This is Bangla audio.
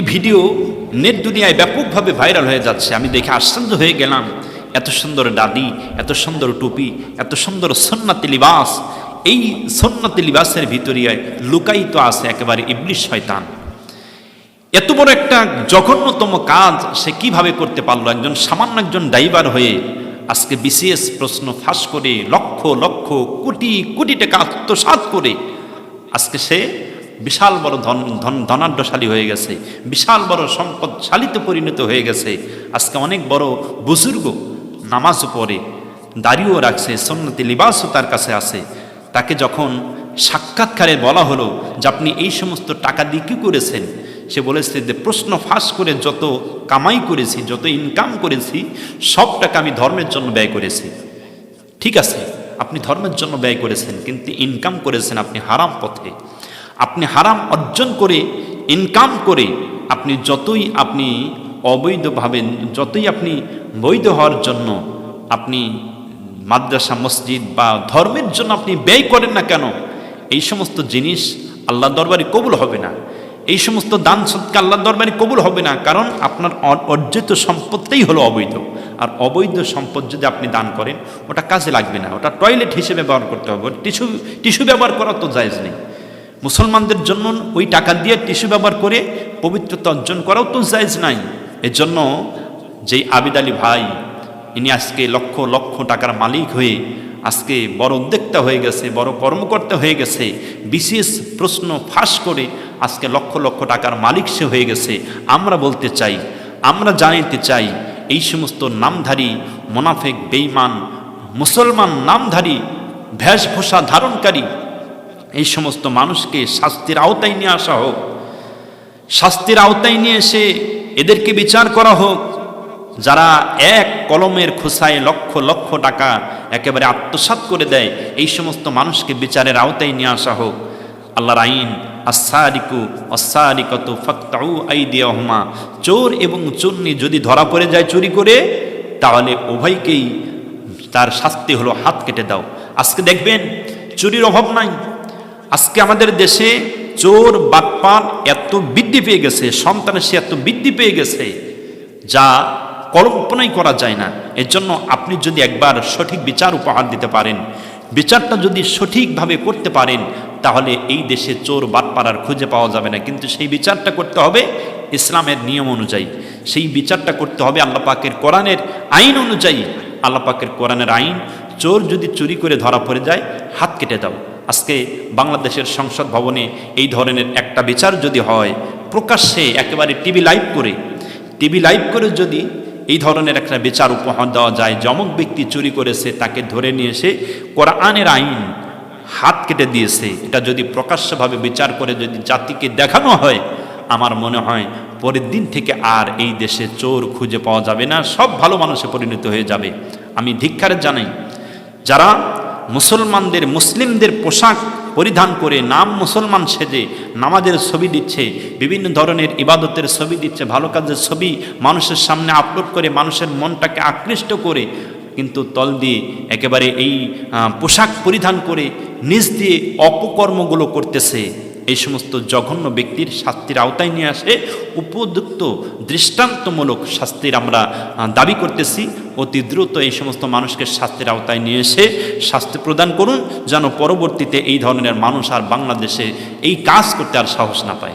একটি ভিডিও নেট দুনিয়ায় ব্যাপকভাবে ভাইরাল হয়ে যাচ্ছে। আমি দেখে আশ্চর্য হয়ে গেলাম, এত সুন্দর দাদি এত সুন্দর টুপি, এত সুন্দর সন্ন্যাতি লিবাস। এই সন্ন্যাতি লিবাসের ভিতরিয়ায় লুকায়িত আছে একেবারে ইবলিশ শয়তান। এত বড় একটা জঘন্যতম কাজ সে কীভাবে করতে পারল? একজন সামান্য একজন ড্রাইভার হয়ে আজকে বিসিএস প্রশ্ন ফাঁস করে লক্ষ লক্ষ কোটি কোটি টাকা আত্মসাৎ করে আজকে সে বিশাল বড় ধন ধন, ধনাঢ্যশালী হয়ে গেছে। বিশাল বড় সম্পদশালীতে পরিণত হয়ে গেছে। আজকে অনেক বড় বুজুর্গ নামাজও পড়ে, দাড়িও রাখছে সন্ন্যতি লিবাসও তার কাছে আছে। তাকে যখন সাক্ষাৎকারে বলা হলো যে আপনি এই সমস্ত টাকা দিয়ে কী করেছেন, সে বলেছে যে প্রশ্ন ফাঁস করে যত কামাই করেছি, যত ইনকাম করেছি, সব টাকা আমি ধর্মের জন্য ব্যয় করেছি। ঠিক আছে, আপনি ধর্মের জন্য ব্যয় করেছেন, কিন্তু ইনকাম করেছেন আপনি হারাম পথে। আপনি হারাম অর্জন করে ইনকাম করে, আপনি যতই আপনি অবৈধভাবে, যতই আপনি বৈধ হওয়ার জন্য আপনি মাদ্রাসা, মসজিদ বা ধর্মের জন্য আপনি ব্যয় করেন না কেন, এই সমস্ত জিনিস আল্লাহ দরবারে কবুল হবে না। এই সমস্ত দান সৎকা আল্লাহ দরবারে কবুল হবে না, কারণ আপনার অর্জিত সম্পদটাই হলো অবৈধ। আর অবৈধ সম্পদ যদি আপনি দান করেন, ওটা কাজে লাগবে না, ওটা টয়লেট হিসেবে ব্যবহার করতে হবে টিস্যু টিস্যু ব্যবহার করা তো জায়েজ নেই। মুসলমানদের জন্য ওই টাকা দিয়ে টিস্যু ব্যবহার করে পবিত্রতা অর্জন করাও তো জায়েজ নাই। এর জন্য যেই আবিদ আলী ভাই, ইনি আজকে লক্ষ লক্ষ টাকার মালিক হয়ে আজকে বড় উদ্যোক্তা হয়ে গেছে, বড় কর্মকর্তা হয়ে গেছে, বিশেষ প্রশ্ন ফাঁস করে আজকে লক্ষ লক্ষ টাকার মালিক সে হয়ে গেছে। আমরা বলতে চাই, আমরা জানাইতে চাই, এই সমস্ত নামধারী মোনাফেক বেইমান মুসলমান নামধারী, ভেষভূষা ধারণকারী এই সমস্ত মানুষকে শাস্তির আওতায় নিয়ে আসা হোক। শাস্তির আওতায় নিয়ে এসে এদেরকে বিচার করা হোক। যারা এক কলমের খোসায় লক্ষ লক্ষ টাকা একেবারে আত্মসাৎ করে দেয়, এই সমস্ত মানুষকে বিচারের আওতায় নিয়ে আসা হোক। আল্লাহর আইন আসারিকু অসারিকত ফক্তাউ আইদিয়াহমা। চোর এবং চুন্নি যদি ধরা পড়ে যায় চুরি করে, তাহলে উভয়কেই তার শাস্তি হলো হাত কেটে দাও। আজকে দেখবেন, চুরির অভাব নাই। আজকে আমাদের দেশে চোর বাটপার এত বৃদ্ধি পেয়ে গেছে, সন্তানের সে এত বৃদ্ধি পেয়ে গেছে, যা কল্পনাই করা যায় না। এর জন্য আপনি যদি একবার সঠিক বিচার উপহার দিতে পারেন, বিচারটা যদি সঠিকভাবে করতে পারেন, তাহলে এই দেশে চোর বাটপাড়ার খুঁজে পাওয়া যাবে না। কিন্তু সেই বিচারটা করতে হবে ইসলামের নিয়ম অনুযায়ী। সেই বিচারটা করতে হবে আল্লাহ পাকের কোরআনের আইন অনুযায়ী। আল্লাহ পাকের কোরআনের আইন, চোর যদি চুরি করে ধরা পড়ে যায়, হাত কেটে দাও। আজকে বাংলাদেশের সংসদ ভবনে এই ধরনের একটা বিচার যদি হয়, প্রকাশ্যে একেবারে টিভি লাইভ করে, টিভি লাইভ করে যদি এই ধরনের একটা বিচার উপহার দেওয়া যায়, যমক ব্যক্তি চুরি করেছে, তাকে ধরে নিয়ে এসে কোরআনের আইন হাত কেটে দিয়েছে, এটা যদি প্রকাশ্যভাবে বিচার করে যদি জাতিকে দেখানো হয়, আমার মনে হয় পরের দিন থেকে আর এই দেশে চোর খুঁজে পাওয়া যাবে না, সব ভালো মানুষে পরিণত হয়ে যাবে। আমি ধিক্ষারে জানাই, যারা মুসলমানদের, মুসলিমদের পোশাক পরিধান করে নাম মুসলমান সেজে নামাজের ছবি দিচ্ছে, বিভিন্ন ধরনের ইবাদতের ছবি দিচ্ছে, ভালো কাজের ছবি মানুষের সামনে আপলোড করে মানুষের মনটাকে আকৃষ্ট করে, কিন্তু তল দিয়ে একেবারে এই পোশাক পরিধান করে নিজ দিয়ে অপকর্মগুলো করতেছে। এই সমস্ত জঘন্য ব্যক্তির শাস্তির আওতায় নিয়ে আসে। উপযুক্ত দৃষ্টান্তমূলক শাস্তির আমরা দাবি করতেছি। অতি দ্রুত এই সমস্ত মানুষকে শাস্তির আওতায় নিয়ে এসে শাস্তি প্রদান করুন, যেন পরবর্তীতে এই ধরনের মানুষ আর বাংলাদেশে এই কাজ করতে আর সাহস না পায়।